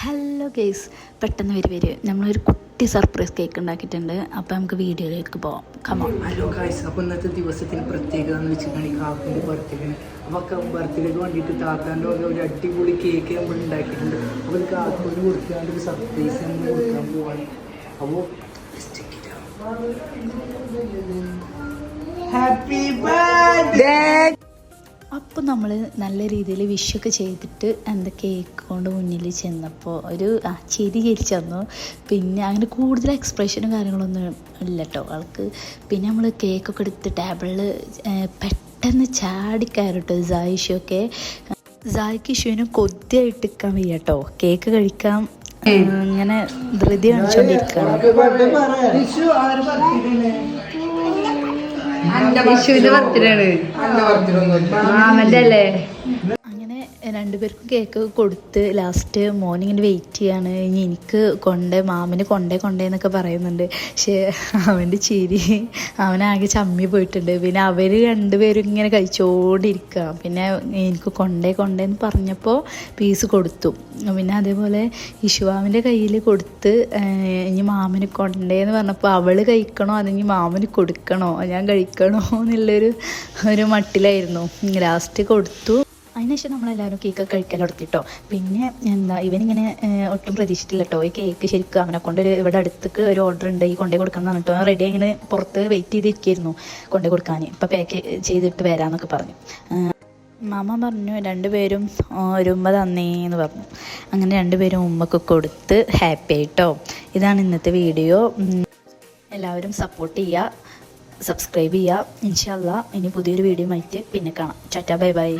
Hello guys പെട്ടെന്ന് വരി വരും. നമ്മളൊരു കുട്ടി സർപ്രൈസ് കേക്ക് ഉണ്ടാക്കിയിട്ടുണ്ട്. അപ്പോൾ നമുക്ക് വീഡിയോയിലേക്ക് പോവാം. കമോ ഹലോ ഗായ്സ് അപ്പോൾ ഇന്നത്തെ ദിവസത്തിന് പ്രത്യേകത എന്ന് വെച്ചിട്ടുണ്ടെങ്കിൽ കാക്കിന്റെ ബർത്ത്ഡേ അപ്പോൾ ബർത്ത്ഡേക്ക് വേണ്ടിയിട്ട് താത്താന്റെ വക ഒരു അടിപൊളി കേക്ക് നമ്മൾ ഉണ്ടാക്കിയിട്ടുണ്ട്. അപ്പോൾ കാക്കുവിന് കൊടുക്കാണ്ട് ഒരു സർപ്രൈസ് നമ്മൾ കൊടുക്കാൻ പോവാണ്. അപ്പോൾ ഹാപ്പി ബർത്ത്ഡേ അപ്പോൾ നമ്മൾ നല്ല രീതിയിൽ വിഷൊക്കെ ചെയ്തിട്ട് എന്താ കേക്ക് കൊണ്ട് മുന്നിൽ ചെന്നപ്പോൾ ഒരു ആ ചിരി ചിരിച്ചു തന്നു പിന്നെ അങ്ങനെ കൂടുതൽ എക്സ്പ്രഷനും കാര്യങ്ങളൊന്നും ഇല്ല കേട്ടോ ആൾക്ക് പിന്നെ നമ്മൾ കേക്കൊക്കെ എടുത്ത് ടേബിളിൽ പെട്ടെന്ന് ചാടിക്കയറട്ടോ സായിഷൊക്കെ സായിക്ക് ഇഷുവിനെ കൊതിയായിട്ട് നിൽക്കാൻ വയ്യ കേട്ടോ കേക്ക് കഴിക്കാം. ഇങ്ങനെ ധൃതി കാണിച്ചുകൊണ്ടിരിക്കുകയാണ് വിഷുവിന്റെ ബർത്ത്ഡേ ആണ് മാമന്റെ അല്ലേ രണ്ടുപേർക്കും കേക്ക് കൊടുത്ത് ലാസ്റ്റ് മോർണിംഗിന് വെയിറ്റ് ചെയ്യാണ്. ഇനി എനിക്ക് കൊണ്ടേ മാമന് കൊണ്ടേ കൊണ്ടേ എന്നൊക്കെ പറയുന്നുണ്ട്. പക്ഷേ അവന്റെ ചിരി അവനാകെ ചമ്മി പോയിട്ടുണ്ട്. പിന്നെ അവർ രണ്ടുപേരും ഇങ്ങനെ കഴിച്ചുകൊണ്ടിരിക്കുക പിന്നെ എനിക്ക് കൊണ്ടേ കൊണ്ടേ എന്ന് പറഞ്ഞപ്പോൾ പീസ് കൊടുത്തു. പിന്നെ അതേപോലെ ഇഷുവാമിന്റെ കയ്യിൽ കൊടുത്ത് ഇനി മാമന് കൊണ്ടേ എന്ന് പറഞ്ഞപ്പോൾ അവൾ കഴിക്കണോ അതെങ്കിൽ മാമന് കൊടുക്കണോ ഞാൻ കഴിക്കണോ എന്നുള്ളൊരു ഒരു മട്ടിലായിരുന്നു. ലാസ്റ്റ് കൊടുത്തു. അതിനുശേഷം നമ്മളെല്ലാവരും കേക്ക് കഴിക്കാൻ തുടങ്ങിട്ടോ. പിന്നെ എന്താ ഇവനിങ്ങനെ ഒട്ടും പ്രതീക്ഷിച്ചില്ല കേട്ടോ ഈ കേക്ക് ശരിക്കും അവനെ കൊണ്ടൊരു ഇവിടെ അടുത്തേക്ക് ഒരു ഓർഡർ ഉണ്ട് ഈ കൊണ്ടേ കൊടുക്കണം എന്നിട്ടോ റെഡി ഇങ്ങനെ പുറത്ത് വെയിറ്റ് ചെയ്തിരിക്കുന്നു കൊണ്ടേ കൊടുക്കാൻ. ഇപ്പൊ പാക്ക് ചെയ്തിട്ട് വരാമെന്നൊക്കെ പറഞ്ഞു. മാമ പറഞ്ഞു രണ്ടുപേരും ഒരു ഉമ്മ തന്നേന്ന് പറഞ്ഞു. അങ്ങനെ രണ്ടുപേരും ഉമ്മക്ക് കൊടുത്ത് ഹാപ്പി ആയിട്ടോ. ഇതാണ് ഇന്നത്തെ വീഡിയോ എല്ലാവരും സപ്പോർട്ട് ചെയ്യുക സബ്സ്ക്രൈബ് ചെയ്യുക ഇൻഷാല്ല ഇനി പുതിയൊരു വീഡിയോ ആയിട്ട് പിന്നെ കാണാം. ചാറ്റ ബൈ ബൈ